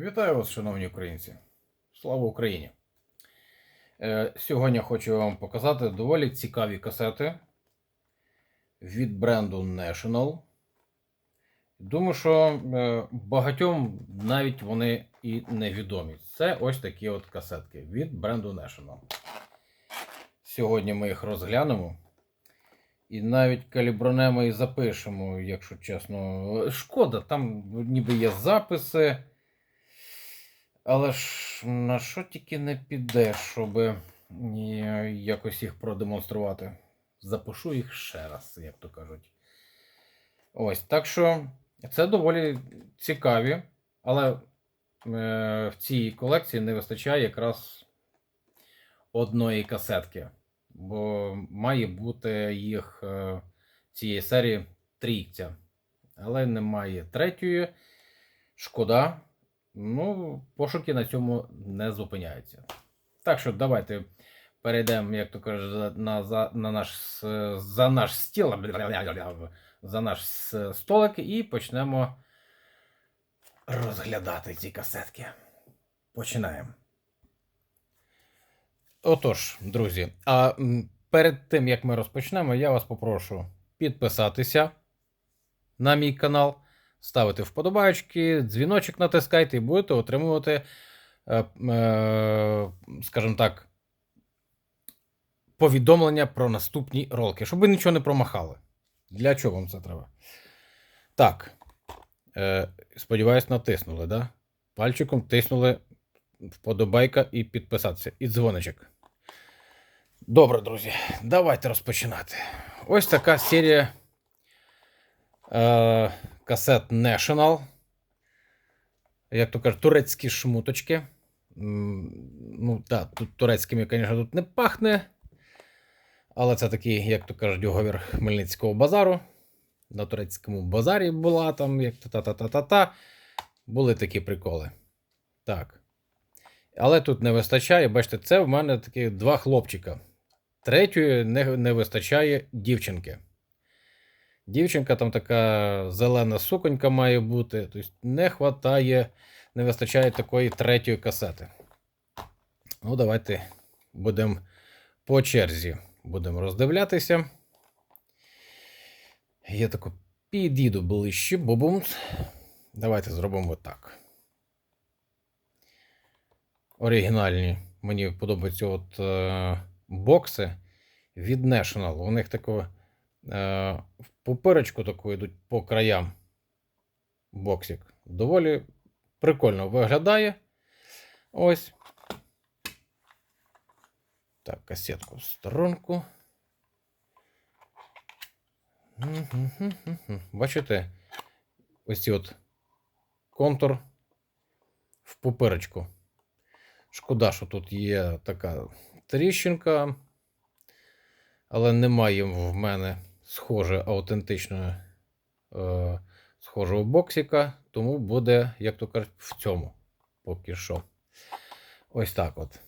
Вітаю вас, шановні українці. Слава Україні! Е, Сьогодні хочу вам показати доволі цікаві касети від бренду National. Думаю, що е, багатьом навіть вони і невідомі. Це ось такі от касетки від бренду National. Сьогодні ми їх розглянемо. І навіть калібронемо і запишемо, якщо чесно. Шкода, там ніби є записи. Але ж на що тільки не піде, щоб якось їх продемонструвати. Запишу їх ще раз, як то кажуть. Ось, так що це доволі цікаві, але е, в цій колекції не вистачає якраз одної касетки. Бо має бути їх е, цієї серії трійця. Але немає третьої. Шкода. Ну, пошуки на цьому не зупиняються. Так що давайте перейдемо, як то кажуть, на, за, на наш, за наш стіл, за наш столик і почнемо розглядати ці касетки. Починаємо. Отож, друзі, а перед тим як ми розпочнемо, я вас попрошу підписатися на мій канал, ставити вподобайки, дзвіночок натискайте і будете отримувати, е, е, скажімо так, повідомлення про наступні ролики, щоб ви нічого не промахали. Для чого вам це треба? Так. Е, сподіваюсь, натиснули, да? Пальчиком тиснули вподобайка і підписатися. І дзвоничок. Добре, друзі, давайте розпочинати. Ось така серія касет National. Як то кажуть, турецькі шмуточки. Ну, так, тут турецькими, звісно, тут не пахне. Але це такий, як то кажуть, договір Хмельницького базару. На турецькому базарі була там, як та-та-та-та-та. Були такі приколи. Так. Але тут не вистачає. Бачите, це в мене такі два хлопчика. Третьої не, не вистачає дівчинки. Дівчинка там така зелена суконька має бути. Тобто не хватає, не вистачає такої третьої касети. Ну, давайте будемо по черзі. Будемо роздивлятися. Я тако підійду ближче, бубумц. Давайте зробимо так. Оригінальні. Мені подобаються от е, бокси від National. У них тако е, в поперечку таку йдуть по краям боксик. Доволі прикольно виглядає. Ось. Так, касетку в сторонку. Бачите? Ось ці от контур в поперечку. Шкода, що тут є така тріщинка, але немає в мене схоже аутентичного е, схожого боксика, тому буде, як то кажуть, в цьому поки що. Ось так от.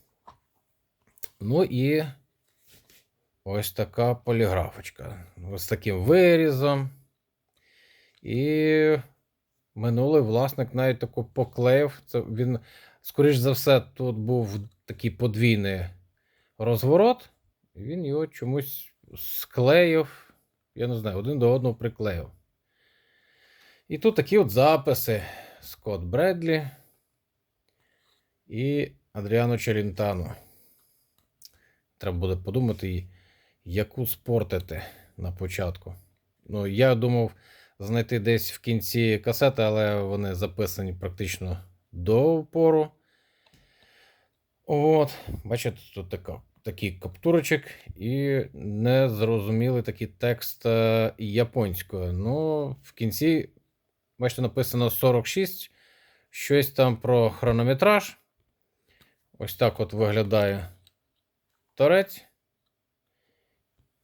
Ну і ось така поліграфочка. Ось таким вирізом. І минулий власник навіть таку поклеїв. Це він, скоріш за все, тут був такий подвійний розворот. Він його чомусь склеїв. Я не знаю, один до одного приклеїв. І тут такі от записи: Скотт Бредлі і Адріано Челінтано. Треба буде подумати, яку спортити на початку. Ну, я думав знайти десь в кінці касети, але вони записані практично до упору. От, бачите, тут така, такий каптурочок і незрозумілий такий текст е, японською. Ну, в кінці, бачите, написано 46, щось там про хронометраж. Ось так от виглядає торець.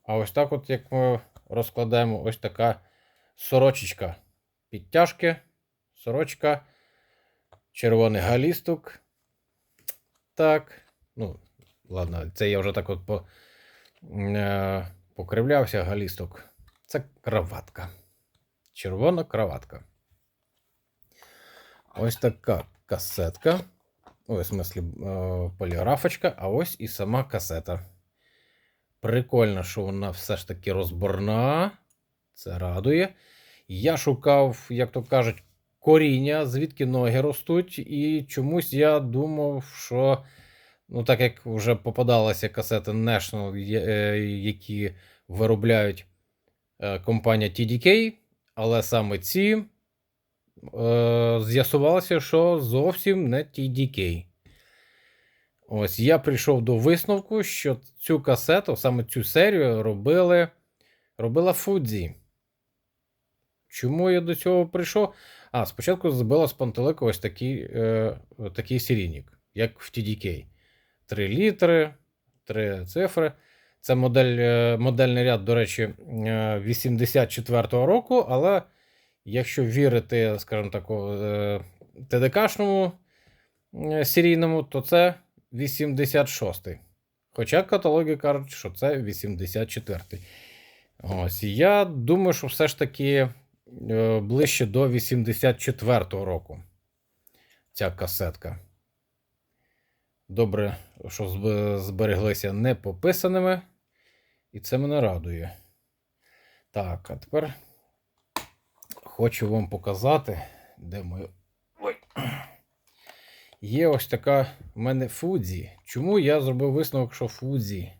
А ось так, от, як ми розкладаємо, ось така сорочечка. Підтяжки, сорочка, червоний галісток. Так. Ну, ладно, це я вже так от по, е, покривлявся галісток. Це краватка. Червона краватка. Ось така касетка. Ой, в смислі, е, поліграфочка, а ось і сама касета. Прикольно, що вона все ж таки розборна. Це радує. Я шукав, як то кажуть, коріння, звідки ноги ростуть, і чомусь я думав, що. Ну, так як вже попадалися касети National, е, які виробляють е, компанія TDK, але саме ці е, з'ясувалося, що зовсім не TDK. Ось я прийшов до висновку, що цю касету, саме цю серію, робили, робила Fuji. Чому я до цього прийшов? А, спочатку збила з пантелику ось такий, е, такий серійник, як в TDK. 3 літри, 3 цифри. Це модель, е, модельний ряд, до речі, е, 84-го року, але якщо вірити, скажімо так, е, ТДКшному е, серійному, то це 86-й. Хоча каталоги кажуть, що це 84-й. Ось, я думаю, що все ж таки е, ближче до 84-го року ця касетка. Добре, що збереглися непописаними. І це мене радує. Так, а тепер хочу вам показати, де моє. Ой. Є ось така в мене Фудзі. Чому я зробив висновок, що Фудзі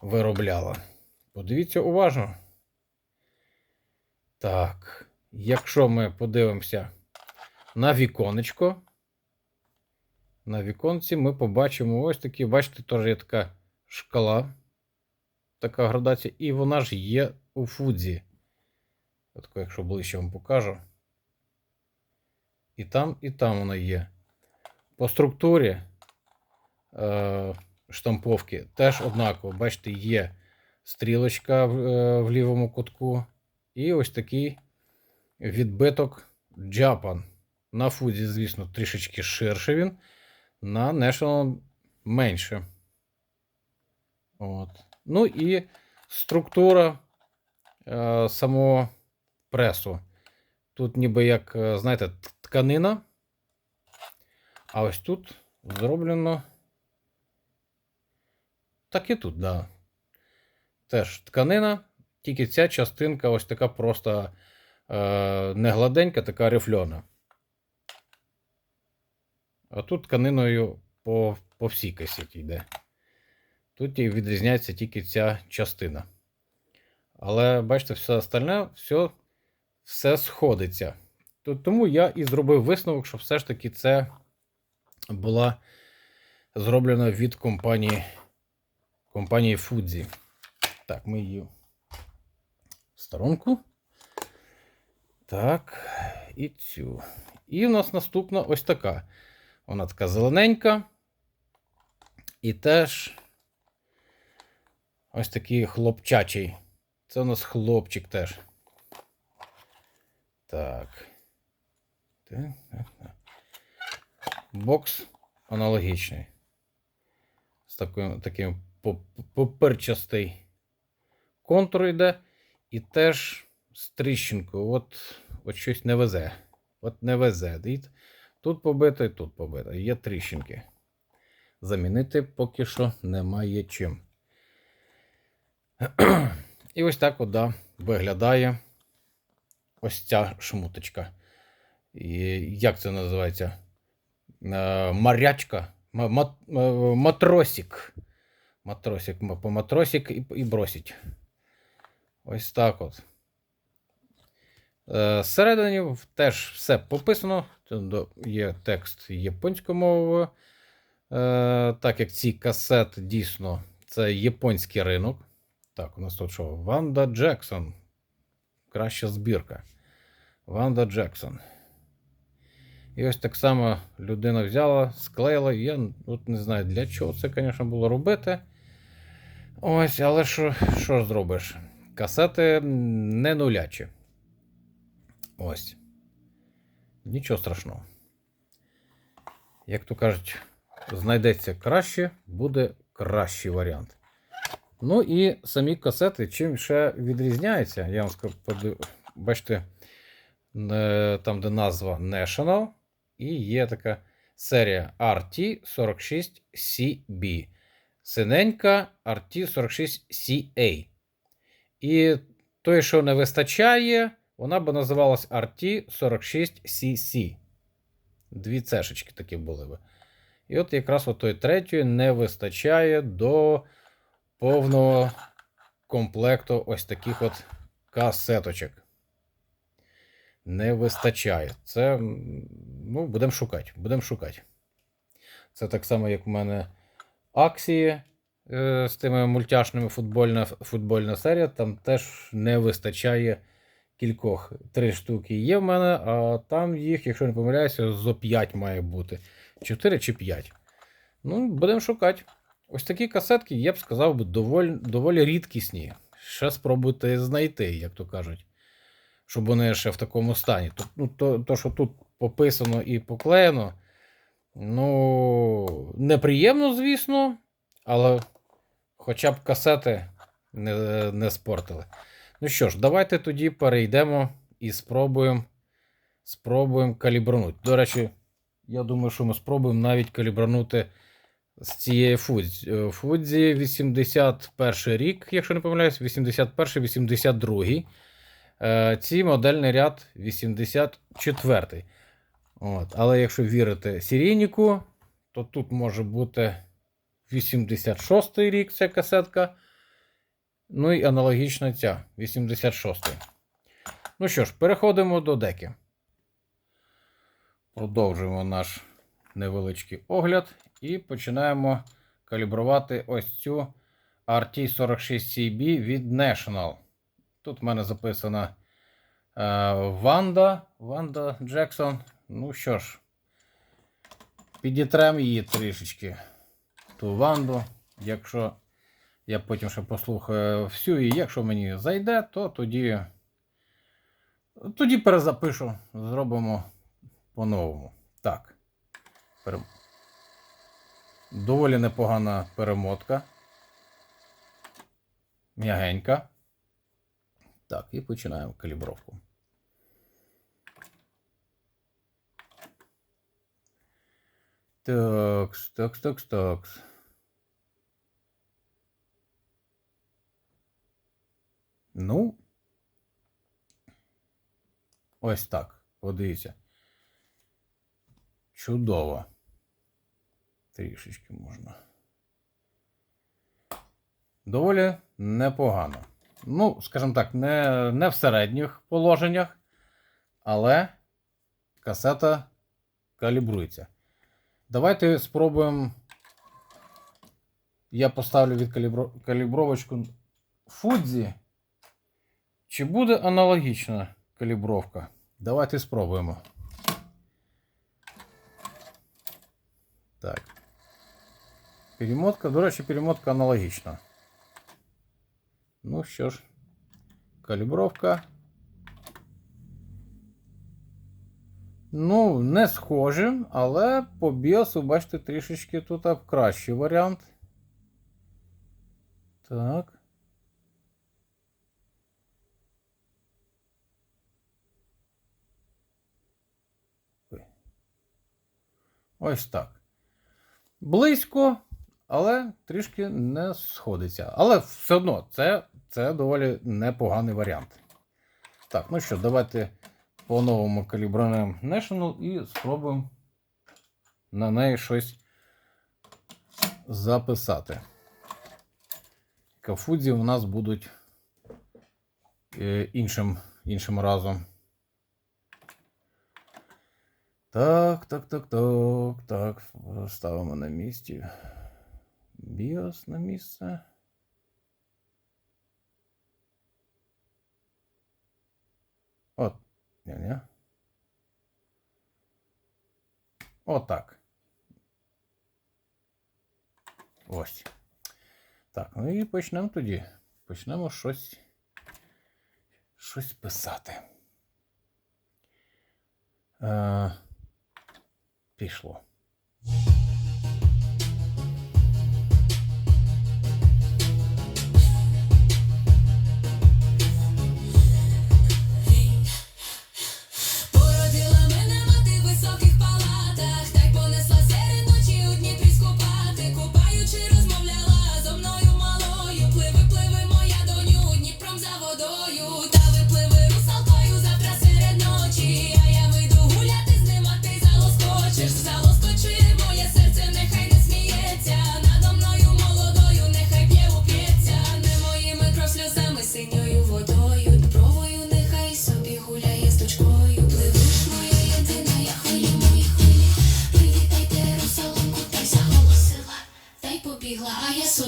виробляла? Подивіться уважно. Так, якщо ми подивимося на віконечко, на віконці ми побачимо ось такі, бачите, теж є така шкала, така градація, і вона ж є у Фудзі. От, якщо ближче вам покажу. І там, і там вона є. По структурі е, штамповки теж однаково. Бачите, є стрілочка в, е, в лівому кутку. І ось такий відбиток Japan. На Фудзі, звісно, трішечки ширше він. На National менше. От. Ну і структура е, самого пресу. Тут ніби як, е, знаєте, тканина. А ось тут зроблено. Так і тут, да. Теж тканина, тільки ця частинка ось така просто е, не гладенька, така рифльона. А тут тканиною по, по всій касеті йде. Тут і відрізняється тільки ця частина. Але бачите, все остальне, все, все сходиться. То- Тому я і зробив висновок, що все ж таки це була зроблена від компанії, компанії Fuji. Так, ми її в сторонку. Так, і цю. І в нас наступна ось така. Вона така зелененька. І теж ось такий хлопчачий. Це у нас хлопчик теж. Так. Так, так. Бокс аналогічний. З таким, таким поперчастий контур йде. І теж з тріщинкою. От, от щось не везе. От не везе. Тут побито і тут побито. Є тріщинки. Замінити поки що немає чим. І ось так от, да, виглядає ось ця шмуточка. І як це називається? Е, Марячка. Ма- е, Матросик. Матросик. По матросик і бросить. Ось так от. Е, Зсередині теж все пописано. Тут є текст японською мовою. Е, так як ці касети дійсно це японський ринок. Так, у нас тут що? Ванда Джексон. Краща збірка. Ванда Джексон. І ось так само людина взяла, склеїла. Я от не знаю для чого це, звісно, було робити. Ось, але що, що зробиш? Касети не нулячі. Ось. Нічого страшного. Як то кажуть, знайдеться краще, буде кращий варіант. Ну і самі касети, чим ще відрізняються, я вам скажу, бачите, е, там, де назва National, і є така серія RT46CB. Синенька RT46CA. І той, що не вистачає, вона би називалась RT46CC. Дві цешечки такі були би. І от якраз от третьої не вистачає до повного комплекту ось таких от касеточок. Не вистачає. Це, ну, будемо шукати. Будемо шукати. Це так само, як у мене акції е, з тими мультяшними футбольна, футбольна серія. Там теж не вистачає кількох. Три штуки є в мене, а там їх, якщо не помиляюся, зо 5 має бути. 4 чи 5. Ну, будемо шукати. Ось такі касетки, я б сказав, би, доволі, доволі рідкісні. Ще спробуйте знайти, як то кажуть. Щоб вони ще в такому стані. То, ну, то, то що тут пописано і поклеєно, ну, неприємно, звісно, але хоча б касети не, не спортили. Ну що ж, давайте тоді перейдемо і спробуємо спробуємо калібранути. До речі, я думаю, що ми спробуємо навіть калібранути з цієї Фудзі. Е, Фудзі 81 рік, якщо не помиляюсь, 81-82. Е, Ці модельний ряд 84. От. Але якщо вірити серійнику, то тут може бути 86 рік ця касетка. Ну і аналогічно ця 86. Ну що ж, переходимо до деки. Продовжуємо наш невеличкий огляд і починаємо калібрувати ось цю RT46CB від National. Тут в мене записана е, Ванда, Ванда Джексон. Ну що ж, підітрем її трішечки. Ту Ванду. Якщо я потім ще послухаю всю, і якщо мені зайде, то тоді, тоді перезапишу, зробимо по-новому. Так. Пере... Доволі непогана перемотка. М'ягенька. Так, і починаємо калібровку. Такс, такс, такс, такс. Ну, ось так. Подивіться. Чудово. Трішечки можна. Доволі непогано. Ну, скажімо так, не, не в середніх положеннях, але касета калібрується. Давайте спробуємо. Я поставлю від калібро... калібровочку Фудзі. Чи буде аналогічна калібровка? Давайте спробуємо. Так. Перемотка, до речі, перемотка аналогічна. Ну що ж, калібровка. Ну, не схоже, але по біосу, бачите, трішечки тут кращий варіант. Так. Ось так. Близько, але трішки не сходиться. Але все одно це, це доволі непоганий варіант. Так, ну що, давайте по-новому калібранемо National і спробуємо на неї щось записати. Кафудзі у нас будуть е, іншим, іншим разом. Так, так, так, так, так. Ставимо на місці. BIOS на місце. От. Ні-ні. Отак. Ось. Так, ну і почнемо тоді. Почнемо щось. Щось писати. Е, Пішло.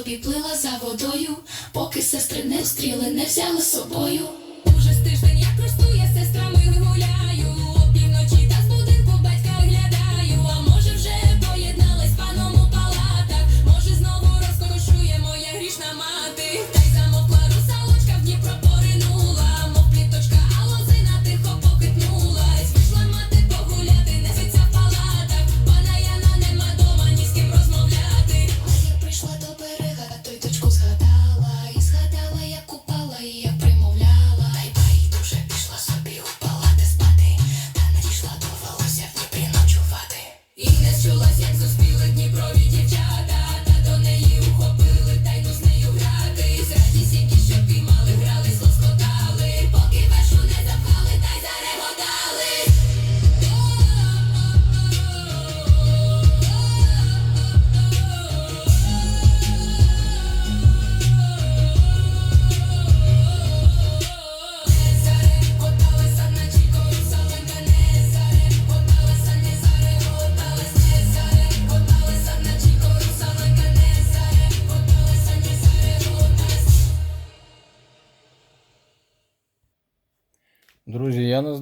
собі плила за водою, поки сестри не встріли, не взяли з собою. Уже з тиждень.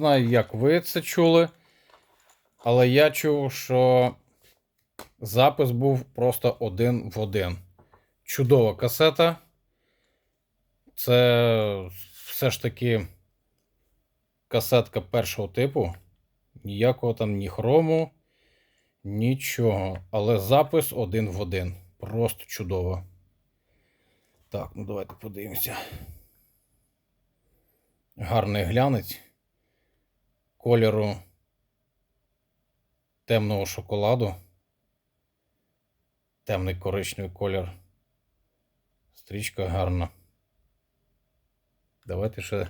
Знаю, як ви це чули, але я чув, що запис був просто один в один. Чудова касета. Це все ж таки касетка першого типу. Ніякого там ні хрому, нічого. Але запис один в один. Просто чудово. Так, ну давайте подивимося. Гарний глянець кольору темного шоколаду. Темний коричневий колір. Стрічка гарна. Давайте ще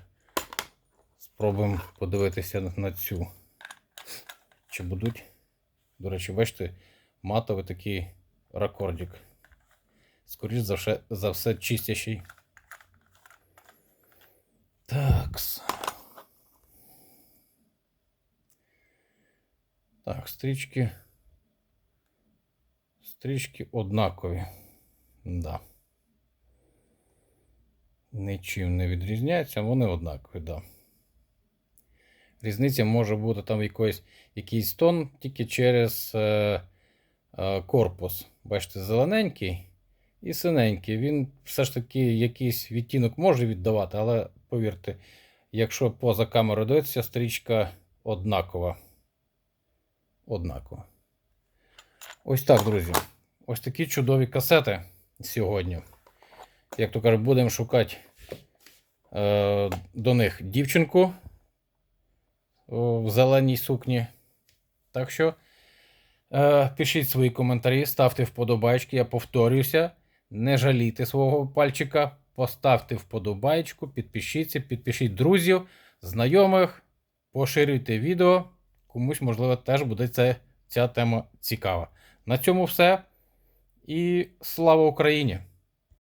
спробуємо подивитися на цю. Чи будуть. До речі, бачите, матовий такий ракордик. Скоріше за все, за все чистящий. Такс. Так, стрічки. Стрічки однакові. Да. Нічим не відрізняються, вони однакові, да. Різниця може бути там якийсь, якийсь тон тільки через е, е, корпус. Бачите, зелененький і синенький. Він все ж таки якийсь відтінок може віддавати, але повірте, якщо поза камерою дивитися, стрічка однакова. Однакова. Ось так, друзі. Ось такі чудові касети сьогодні. Як то кажуть, будемо шукати е, до них дівчинку в зеленій сукні. Так що е, пишіть свої коментарі, ставте вподобайки. Я повторююся. Не жалійте свого пальчика. Поставте вподобайку, підпишіться, підпишіть друзів, знайомих, поширюйте відео. Комусь, можливо, теж буде це, ця тема цікава. На цьому все. І слава Україні!